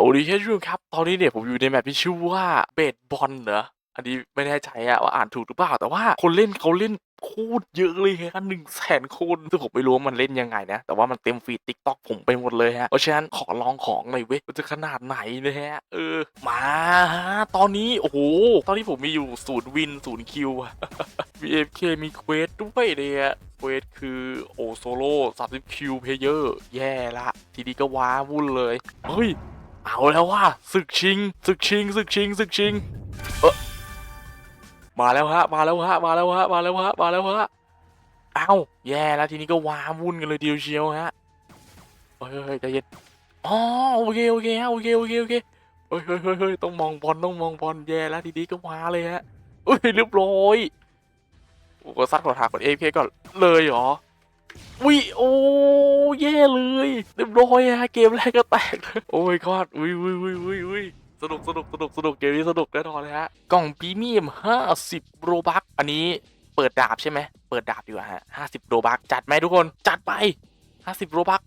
โอริเชชูครับ ตอนนี้เนี่ยผมอยู่ในแมปที่ชื่อว่าเบดบอลเหรอ อันนี้ไม่แน่ใจอะว่าอ่านถูกหรือเปล่า แต่ว่าคนเล่นเขาเล่นโคตรเยอะเลยฮะหนึ่งแสนคนซึ่งผมไม่รู้ว่ามันเล่นยังไงนะ แต่ว่ามันเต็มฟีดติ๊กต็อกผมไปหมดเลยฮะ เพราะฉะนั้นขอลองของหน่อยเว้ยมันจะขนาดไหนนะฮะ เออ มาฮะตอนนี้ โอ้โห ตอนนี้ผมมีอยู่ศูนย์วินศูนย์คิว BFK มีเควสด้วยเนี่ยเควสคือโอโซโล่30คิวเพเยอร์ แย่ละ ทีนี้ก็ว้าวุ่นเลย เฮ้ย เอาแล้วว่าศึกชิงศึกชิงศึกชิงศึกชิงเออมาแล้วฮะมาแล้วฮะมาแล้วฮะมาแล้วฮะมาแล้วฮะเอ้าแย่แล้วทีนี้ก็ว้าวุ่นกันเลยเดียวเชียวฮะเฮ้ยเฮ้ยใจเย็นอ๋อโอเคโอเคฮะโอเคโอเคโอเคเฮ้ยเฮ้ยเฮ้ยต้องมองบอลต้องมองบอลแย่แล้วทีนี้ก็ว้าเลยฮะเฮ้ยเรียบร้อยโอ้ซัดขอทางกดเอฟเคก่อนเลยเหรอ วิโอ้แย่เลยเรียบร้อยฮะเกมแรกก็แตกเลยโอ้ยกอดวิวิวิวิวิสนุกสนุกสนุกสนุกเกมนี้สนุกแน่นอนเลยฮะ กล่องพรีเมียมห้าสิบโรบักอันนี้เปิดดาบใช่ไหมเปิดดาบดีกว่าฮะห้าสิบโรบักจัดไหมทุกคนจัดไปห้าสิบโรบัก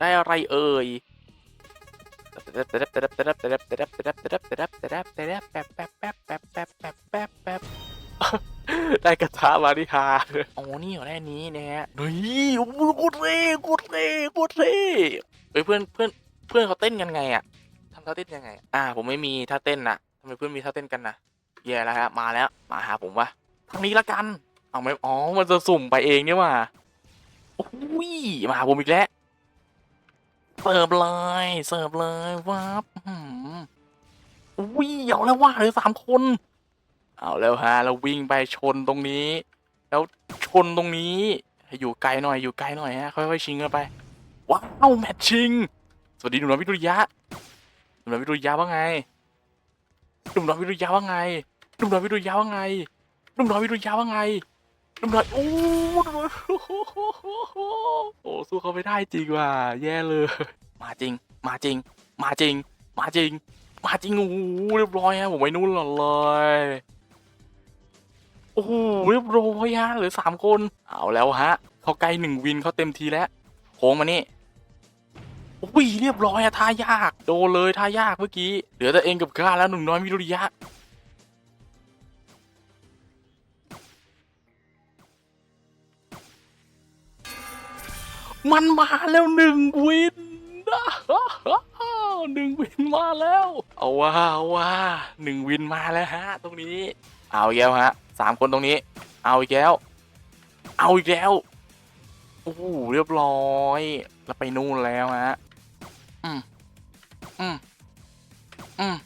ได้อะไรเอ่ย ได้กระทะมาดิฮาโอ้นี่เหรอแน่นี้นะฮะเฮ้ยโอ้โหโคตรเท่โคตรเท่โคตรเท่เฮ้ยเพื่อนเพื่อนเพื่อนเขาเต้นกันไงอะทำท่าเต้นยังไง อ่า ผมไม่มีท่าเต้นนะทำไมเพื่อนมีท่าเต้นกันนะแย่แล้วฮะมาแล้วมาหาผมวะทางนี้ละกันเอาไหมอ๋อมันจะสุ่มไปเองเนี่ยว่ะโอ้ยมาหาผมอีกแล้วเสิร์ฟเลยเสิร์ฟเลยวับอื้อหืออุ้ยเอาแล้วว่าเหลือสามคน เอาแล้วฮะเราวิ่งไปชนตรงนี้ แล้วชนตรงนี้ให้อยู่ไกลหน่อยอยู่ไกลหน่อยฮะค่อยๆชิงกันไปว้าวแมทชิงสวัสดีหนุ่มน้อยวิทยะหนุ่มน้อยวิทยะว่าไงหนุ่มน้อยวิทยะว่าไงหนุ่มน้อยวิทยะว่าไงหนุ่มน้อยวิทยะว่าไงหนุ่มน้อยโอ้โอ้สู้เขาไม่ได้จริงว่ะแย่เลย มาจริง มาจริง มาจริง มาจริง มาจริงโอ้เรียบร้อยฮะผมไปนู่นหล่นเลย อ้โหเรียบร้อยฮะเหลือสามคน เอาแล้วฮะเขาใกล้หนึ่งวินเขาเต็มทีแล้วโค้งมานี่โอ้ยเรียบร้อยอะท่ายากโดนเลยท่ายากเมื่อกี้เหลือแต่เองกับข้าแล้วหนุ่มน้อยมิรุริยะมันมาแล้วหนึ่งวินหนึ่งวินมาแล้ว เอาว่าเอาว่าหนึ่งวินมาแล้วฮะ ตรงนี้ เอาอีกแล้วฮะสามคนตรงนี้ เอาอีกแล้ว เอาอีกแล้วโอ้โหเรียบร้อยแล้วไปนู่นแล้วฮะอืมอืมอืม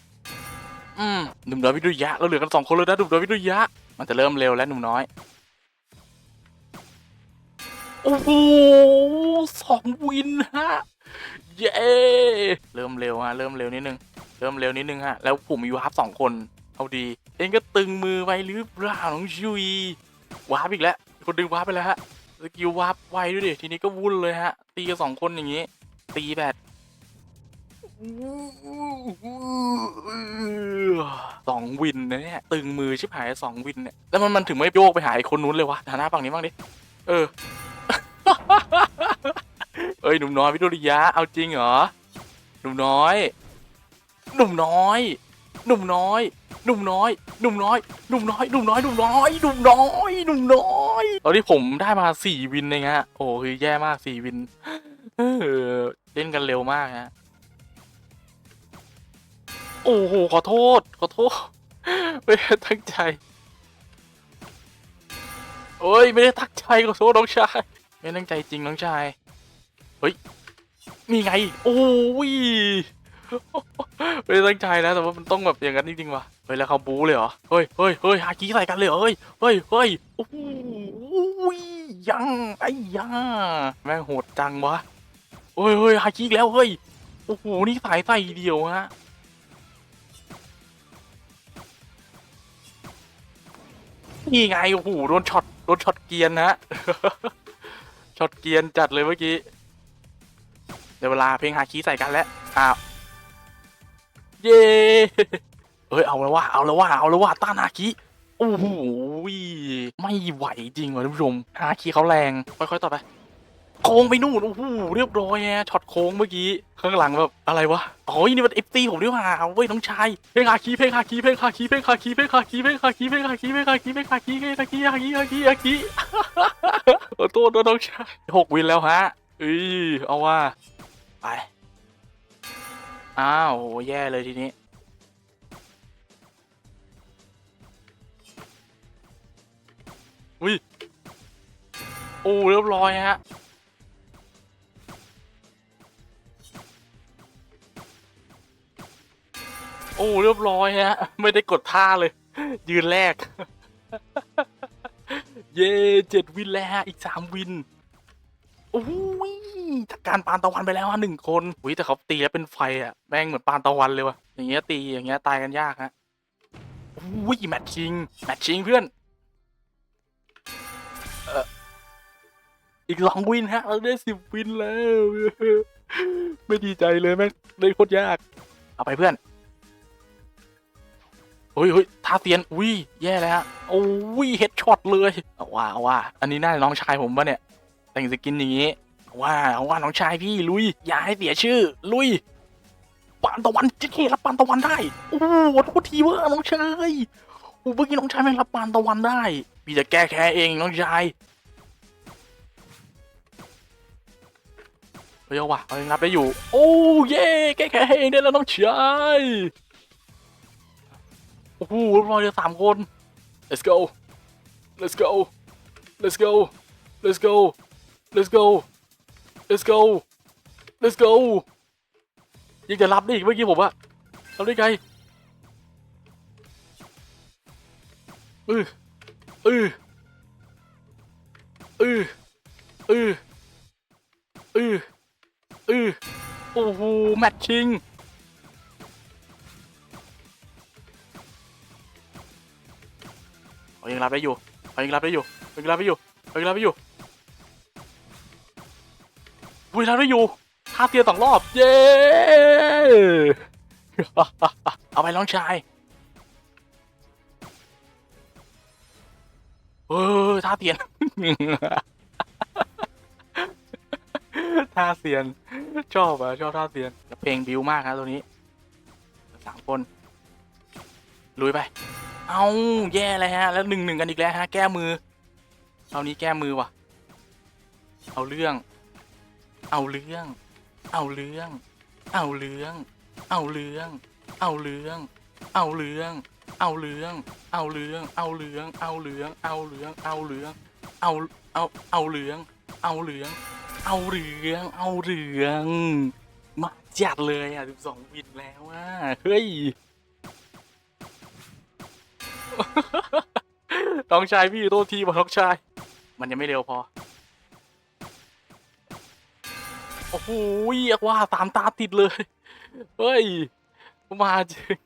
อืมหนุ่มน้อยวิทยะเราเหลือกันสองคนเลยนะหนุ่มน้อยวิทยะ มันจะเริ่มเร็วแล้วหนุ่มน้อยโอ้โหสองวินฮะเย้เริ่มเร็วฮะเริ่มเร็วนิดนึงเริ่มเร็วนิดนึงฮะแล้วผมมีวาร์ปสองคน เอาดี เองก็ตึงมือไว้หรือเปล่าน้องชุยวาร์ปอีกแล้ว คนดึงวาร์ปไปแล้วฮะสกิลวาร์ปไวด้วยดิทีนี้ก็วุ่นเลยฮะ ตีกันสองคนอย่างงี้ ตีแบบสองวินนะเนี่ยตึงมือชิบหายสองวินเนี่ยแล้วมันมันถึงไม่โยกไปหาไอ้คนนู้นเลยวะหาน้าฝั่งนี้บ้างดิเออเอ้ยหนุ่มน้อยวิโรริยะเอาจริงเหรอหนุ่มน้อย หนุ่มน้อย หนุ่มน้อย หนุ่มน้อยหนุ่มน้อยหนุ่มน้อยหนุ่มน้อยหนุ่มน้อยหนุ่มน้อยหนุ่มน้อยตอนที่ผมได้มาสี่วินเองฮะโอ้คือแย่มากสี่วินเออเล่นกันเร็วมากฮะโอ้โหขอโทษ ขอโทษ ไม่ได้ตั้งใจเอ้ยไม่ได้ตั้งใจขอโทษน้องชายไม่ตั้งใจจริงน้องชายเฮ้ยนี่ไง โอ้ย ไม่ได้ตั้งใจนะแต่ว่ามันต้องแบบอย่างนั้นจริงๆว่ะเฮ้ยแล้วเขาบู๊เลยเหรอเฮ้ยเฮ้ยเฮ้ยหากี้ใส่กันเลยเหรอเฮ้ยเฮ้ยเฮ้ยโอ้โหยังไอ้ยาแม่งโหดจังวะเฮ้ยเฮ้ยหากี้แล้วเฮ้ยโอ้โหนี่สายใส่เดียวฮะนี่ไงโอ้โหโดนช็อตโดนช็อตเกียร์นะช็อตเกียร์จัดเลยเมื่อกี้เดี๋ยวเวลาเพลงหาคีใส่กันแล้วอ้าว เย้เอ้ยเอาแล้วว่าเอาแล้วว่าเอาแล้วว่าต้านหาคีโอ้โหไม่ไหวจริงว่ะท่านผู้ชมหาคีเขาแรง ค่อยๆต่อไปโค้งไปนู่นโอ้โหเรียบร้อยแฮช็อตโค้งเมื่อกี้ข้างหลังแบบอะไรวะอ๋อนี่มันเอฟซีผมด้วยว่าเว้ยน้องชายเพลงคาคีเพลงคาคีเพลงคาคีเพลงคาคีเพลงคาคีเพลงคาคีเพลงคาคีเพลงคาคีเพลงคาคีเพลงคาคีคาคีคาคีคาคีขอโทษด้วยน้องชายหกวินแล้วฮะเอ้ยเอาว่าไป อ้าวโหแย่เลยทีนี้ อุ้ย โอ้เรียบร้อยฮะ โอ้เรียบร้อยฮะ ไม่ได้กดท่าเลย ยืนแรก เย่เจ็ดวินแล้วฮะ อีกสามวิน โอ้ จัดการปานตะวันไปแล้วหนึ่งคนอุ้ยแต่เขาตีแล้วเป็นไฟอะแม่งเหมือนปานตะวันเลยวะอย่างเงี้ยตีอย่างเงี้ยตายกันยากฮะโอ้ยแมทชิงแมทชิงเพื่อนอีกสองวินฮะเราได้สิบวินแล้ว ไม่ดีใจเลยแม่งได้โคตรยาก เอาไปเพื่อนเฮ้ยเฮ้ยท่าเตียน อุ้ย แย่แล้วฮะโอ้ยเฮดช็อตเลย เอาว่าเอาว่า อันนี้น่าจะน้องชายผมปะเนี่ย แต่งสกินอย่างงี้ ว่าว่าน้องชายพี่ลุย อย่าให้เสียชื่อ ลุยปานตะวันจิเครับปานตะวันได้โอ้โหโทษทีเว้ยน้องชายโอ้เมื่อกี้น้องชายแม่รับปานตะวันได้พี่จะแก้แค้นเองน้องชายเฮ้ยว่ะเรายังรับได้อยู่ โอ้เย่แก้แค้นเองได้แล้วน้องชายโอ้โหเรียบร้อเหลยสามคน let's go let's go let's go let's go let's go let's go let's go ยังจะรับได้อีกเมื่อกี้ผมอะรับได้ไงเออเออเออเออเออเออโอ้โหแมทชิงยังรับได้อยู่ยังรับได้อยู่ยังรับได้อยู่ยังรับได้อยู่ วุ้ยรับได้อยู่ท่าเตียสองรอบ เย้เอาไปน้องชายเออท่าเตียนท่าเซียน ชอบอะชอบท่าเซียนแล้วเพลงบิวมากครับตัวนี้สามคนลุยไป เอาแย่เลยฮะ แล้วหนึ่งหนึ่งกันอีกแล้วฮะ แก้มือ เอานี้แก้มือว่ะ เอาเรื่อง เอาเรื่อง เอาเรื่อง เอาเรื่อง เอาเรื่อง เอาเรื่อง เอาเรื่อง เอาเรื่อง เอาเรื่อง เอาเรื่อง เอาเรื่อง เอาเรื่อง เอาเรื่อง เอา เอา เอาเรื่อง เอาเรื่อง เอาเรื่อง เอาเรื่อง มาจัดเลยอะสิบสองวินแล้วอะเฮ้ยน้องชายพี่โทษทีมาน้องชาย มันยังไม่เร็วพอ โอ้โหเรียกว่าตามตาติดเลย เฮ้ย มาจริง